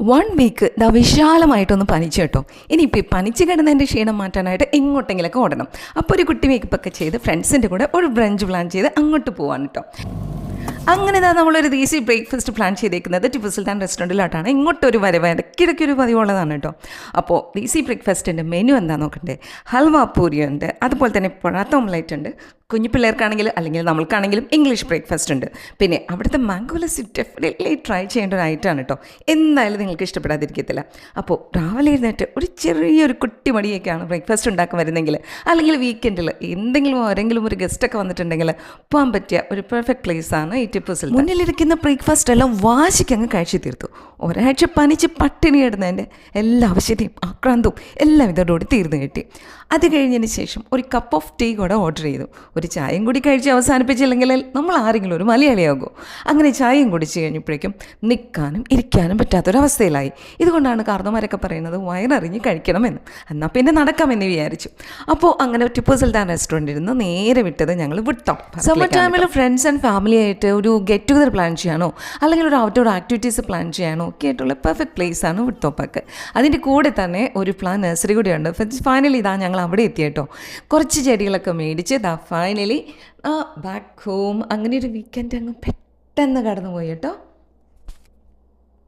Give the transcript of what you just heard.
One week ദാ വിശാലമായിട്ടൊന്ന് പനിച്ചു കേട്ടോ. ഇനിയിപ്പോൾ ഈ പനിച്ച് കിടന്നതിന്റെ ക്ഷീണം മാറ്റാനായിട്ട് എങ്ങോട്ടെങ്കിലൊക്കെ ഓടണം. അപ്പോൾ ഒരു കുട്ടി മേക്കപ്പൊക്കെ ചെയ്ത് ഫ്രണ്ട്സിന്റെ കൂടെ ഒരു ബ്രഞ്ച് പ്ലാൻ ചെയ്ത് അങ്ങോട്ട് പോവാൻ കേട്ടോ. അങ്ങനെ ഇതാ നമ്മളൊരു ഈസി ബ്രേക്ക്ഫാസ്റ്റ് പ്ലാൻ ചെയ്തേക്കുന്നത് ടിപ്പു സുൽത്താൻ റെസ്റ്റോറന്റിലോട്ടാണ് ഇങ്ങോട്ടൊരു വരവ് ഇടയ്ക്കിടയ്ക്ക് ഒരു പതിവുള്ളതാണ് കേട്ടോ. അപ്പോൾ ഈസി ബ്രേക്ക്ഫാസ്റ്റിന്റെ മെനു എന്താ നോക്കണ്ടേ? ഹൽവ പൂരി ഉണ്ട് അതുപോലെ തന്നെ പൊഴാത്ത ഓംലൈറ്റ് ഉണ്ട്. കുഞ്ഞു പിള്ളേർക്കാണെങ്കിൽ അല്ലെങ്കിൽ നമ്മൾക്കാണെങ്കിലും ഇംഗ്ലീഷ് ബ്രേക്ക്ഫാസ്റ്റ് ഉണ്ട്. പിന്നെ അവിടുത്തെ മാംഗോ ലസ്സി ഡെഫിനറ്റ്ലി ട്രൈ ചെയ്യേണ്ട ഒരു ഐറ്റമാണ് കേട്ടോ എന്തായാലും നിങ്ങൾക്ക് ഇഷ്ടപ്പെടാതിരിക്കത്തില്ല. അപ്പോൾ രാവിലെ എഴുന്നേറ്റ് ഒരു ചെറിയൊരു കുട്ടി മടിയൊക്കെയാണ് ബ്രേക്ക്ഫാസ്റ്റ് ഉണ്ടാക്കാൻ വരുന്നെങ്കിൽ അല്ലെങ്കിൽ വീക്കെൻഡിൽ എന്തെങ്കിലും ആരെങ്കിലും ഒരു ഗസ്റ്റൊക്കെ വന്നിട്ടുണ്ടെങ്കിൽ പോകാൻ പറ്റിയ ഒരു പെർഫെക്റ്റ് പ്ലേസ് ആണ് ഈ ടിപ്പു മുന്നിലിരിക്കുന്ന ബ്രേക്ക്ഫാസ്റ്റ് എല്ലാം വാശിക്ക് അങ്ങ് കഴിച്ചു തീർത്തു. ഒരാഴ്ച പനിച്ച് പട്ടിണി ഇടുന്നതിന്റെ എല്ലാ ആവശ്യതയും ആക്രാന്തവും എല്ലാം ഇതോടുകൂടി തീർന്നു കിട്ടി. അത് കഴിഞ്ഞതിന് ശേഷം ഒരു കപ്പ് ഓഫ് ടീ കൂടെ ഓർഡർ ചെയ്തു. ഒരു ചായയും കൂടി കഴിച്ച് അവസാനിപ്പിച്ചില്ലെങ്കിൽ നമ്മൾ ആരെങ്കിലും ഒരു മലയാളിയാകുമോ? അങ്ങനെ ചായയും കുടിച്ച് കഴിഞ്ഞപ്പോഴേക്കും നിൽക്കാനും ഇരിക്കാനും പറ്റാത്തൊരവസ്ഥയിലായി. ഇതുകൊണ്ടാണ് കാർന്നമാരൊക്കെ പറയുന്നത് വയറിഞ്ഞ് കഴിക്കണമെന്ന്. എന്നാൽ പിന്നെ നടക്കാമെന്ന് വിചാരിച്ചു. അപ്പോൾ അങ്ങനെ ടിപ്പു സുൽത്താൻ റെസ്റ്റോറന്റിൽ നിന്ന് നേരെ വിട്ടത് ഞങ്ങൾ വിട്ടോ? സമ്മർ ടൈമിൽ ഫ്രണ്ട്സ് ആൻഡ് ഫാമിലി ആയിട്ട് ഒരു ഗെറ്റ് ടുഗദർ പ്ലാൻ ചെയ്യാനോ അല്ലെങ്കിൽ ഒരു ഔട്ട്ഡോർ ആക്ടിവിറ്റീസ് പ്ലാൻ ചെയ്യാനോ ഒക്കെ ആയിട്ടുള്ള പെർഫെക്റ്റ് പ്ലേസ് ആണ് വിട്ടോപ്പാക്ക് അതിന്റെ കൂടെ തന്നെ ഒരു പ്ലാൻ നഴ്സറി കൂടിയുണ്ട്. ഫൈനലി ഇതാ ഞങ്ങൾ അവിടെ എത്തിയിട്ടോ കുറച്ച് ചെടികളൊക്കെ മേടിച്ച് ഇതാ ഫൈനലി ബാക്ക് ഹോം അങ്ങനെ ഒരു വീക്കെൻഡ് അങ്ങ് പെട്ടെന്ന് കടന്നുപോയി കേട്ടോ.